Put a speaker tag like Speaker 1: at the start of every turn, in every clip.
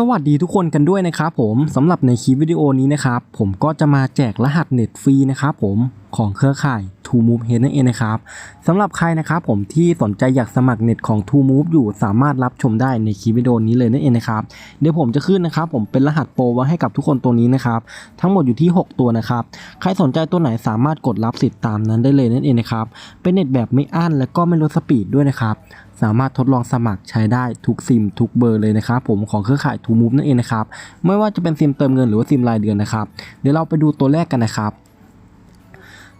Speaker 1: สวัสดีทุกคนกันด้วยนะครับผมสำหรับในคลิปวิดีโอนี้นะครับผมก็จะมาแจกรหัสเน็ตฟรีนะครับผมของเครือข่าย True Move เนั่นเองนะครับสำหรับใครนะครับผมที่สนใจอยากสมัครเน็ตของ True Move อยู่สามารถรับชมได้ในคลิปวิดีโอนี้เลยนั่นเองนะครับเดี๋ยวผมจะขึ้นนะครับผมเป็นรหัสโปรไว้ให้กับทุกคนตัวนี้นะครับทั้งหมดอยู่ที่ 6 ตัวนะครับใครสนใจตัวไหนสามารถกดรับสิทธิ์ตามนั้นได้เลยนั่นเองนะครับเป็นเน็ตแบบไม่อั้นและก็ไม่ลดสปีดด้วยนะครับ สามารถทดลองสมัครใช้ได้ทุกซิมทุกเบอร์เลยนะครับผมของเครือข่าย t ูมูฟนั่นเองนะครับไม่ว่าจะเป็นซิมเติมเงินหรือว่าซิมรายเดือนนะครับเดี๋ยวเราไปดูตัวแรกกันนะครับ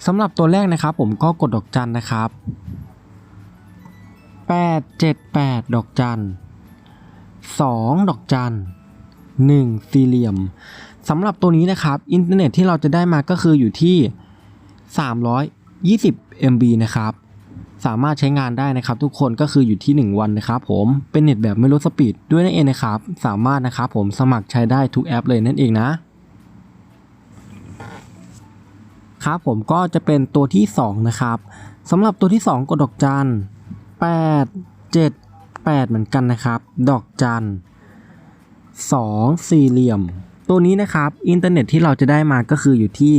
Speaker 1: สำหรับตัวแรกนะครับ ผมก็กดดอกจันนะครับ878 ดอกจัน 2 ดอกจัน 1 สี่เหลี่ยมสำหรับตัวนี้นะครับอินเทอร์เน็ตที่เราจะได้มาก็คืออยู่ที่ 320 MB นะครับ สามารถใช้งานได้นะครับทุกคนก็คืออยู่ที่ 1 วันนะครับผมเป็นเน็ตแบบไม่ลดสปีดด้วยนั่นเองนะครับสามารถนะครับผมสมัครใช้ได้ทุกแอปเลยนั่นเองนะครับผมก็จะเป็นตัวที่ 2 นะครับสำหรับตัวที่ 2กดดอกจัน8 7 8 เหมือนกันนะครับ ดอกจัน2สี่เหลี่ยม ตัวนี้นะครับ อินเทอร์เน็ตที่เราจะได้มาก็คืออยู่ที่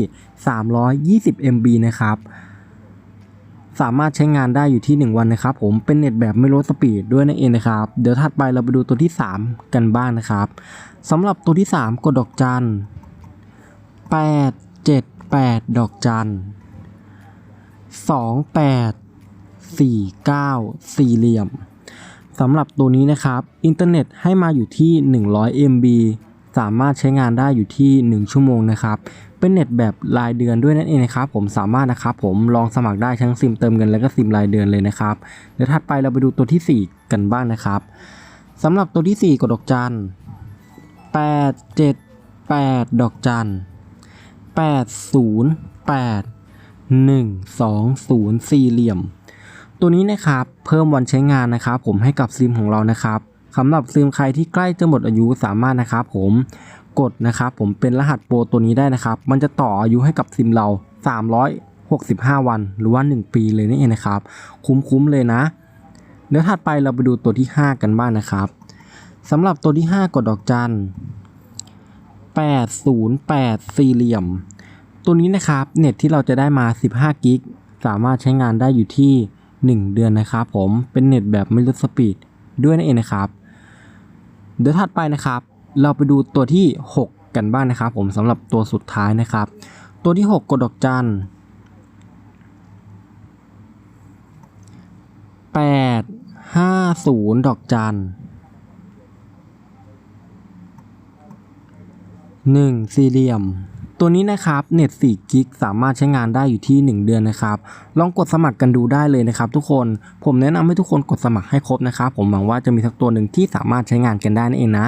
Speaker 1: 320 MB นะครับ สามารถใช้งานได้อยู่ที่ 1 วันนะครับผมเป็นเน็ตแบบไม่ลดสปีดด้วยนั่นเองนะครับ เดี๋ยวถัดไปเราไปดูตัวที่ 3 กันบ้างนะครับสำหรับตัวที่ 3 กดดอกจัน 8 7 8 ดอกจัน 2 8 4 9 สี่เหลี่ยมสำหรับตัวนี้นะครับ อินเทอร์เน็ตให้มาอยู่ที่ 100 MB สามารถใช้งานได้อยู่ที่ 1 ชั่วโมงนะครับเป็นเน็ตแบบรายเดือนด้วยนั่นเองนะครับผมสามารถนะครับผมลองสมัครได้ทั้งซิมเติมเงินและก็ซิมรายเดือนเลยนะครับเดี๋ยวถัดไปเราไปดูตัวที่ 4 กันบ้างนะครับสำหรับตัวที่ 4กดดอกจัน8 7 8 ดอกจัน8 0 8 1 2 0สี่เหลี่ยม ตัวนี้นะครับเพิ่มวันใช้งานนะครับ ผมให้กับซิมของเรานะครับ สำหรับซิมใครที่ใกล้จะหมดอายุสามารถนะครับผมกดนะครับผมเป็นรหัสโปรตัวนี้ได้นะครับ มันจะต่ออายุให้กับซิมเรา 365 วันหรือว่า 1 ปีเลยนี่เองนะครับ คุ้มๆเลยนะ เดี๋ยวถัดไปเราไปดูตัวที่ 5 กันบ้างนะครับสำหรับตัวที่ 5 กดดอกจัน808 สี่เหลี่ยม ตัวนี้นะครับ เน็ตที่เราจะได้มา 15 กิก สามารถใช้งานได้อยู่ที่ 1 เดือนนะครับผมเป็นเน็ตแบบไม่ลดสปีดด้วยนั่นเองนะครับ เดี๋ยวถัดไปนะครับ เราไปดูตัวที่ 6 กันบ้างนะครับ ผมสำหรับตัวสุดท้ายนะครับ ตัวที่ 6 กดดอกจัน8 5 0ดอกจัน1สี่เหลี่ยม ตัวนี้นะครับเน็ต4กิกสามารถใช้งานได้อยู่ที่ 1 เดือนนะครับ ลองกดสมัครกันดูได้เลยนะครับทุกคน ผมแนะนำให้ทุกคนกดสมัครให้ครบนะครับ ผมหวังว่าจะมีสักตัวหนึ่งที่สามารถใช้งานกันได้นั่นเองนะ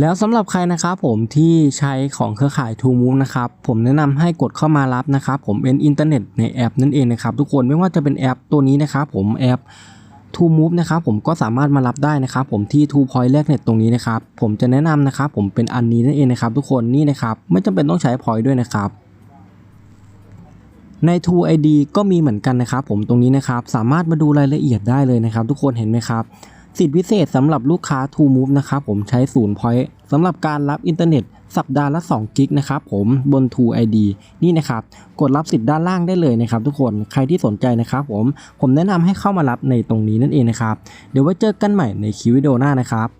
Speaker 1: แล้วสำหรับใครนะครับผมที่ใช้ของเครือข่าย True Move นะครับผมแนะนำให้กดเข้ามารับนะครับผมเป็นอินเทอร์เน็ตในแอปนั่นเองนะครับทุกคนไม่ว่าจะเป็นแอปตัวนี้นะครับผมแอป True Move นะครับผมก็สามารถมารับได้นะครับผมที่ True Point แรกเน็ตตรงนี้นะครับผมจะแนะนำนะครับผมเป็นอันนี้นั่นเองนะครับทุกคนนี่นะครับไม่จำเป็นต้องใช้ Point ด้วยนะครับใน True ID ก็มีเหมือนกันนะครับผมตรงนี้นะครับสามารถมาดูรายละเอียดได้เลยนะครับ ทุกคนเห็นไหมครับ สิทธิพิเศษสำหรับลูกค้า True Move นะครับผมใช้ศูนย์พอยต์สำหรับการรับอินเทอร์เน็ตสัปดาห์ละ2กิกนะครับผมบน True ID นี่นะครับกดรับสิทธิ์ด้านล่างได้เลยนะครับ ทุกคนใครที่สนใจนะครับผมผมแนะนำให้เข้ามารับในตรงนี้นั่นเองนะครับ เดี๋ยวไว้เจอกันใหม่ในคลิปวิดีโอหน้านะครับ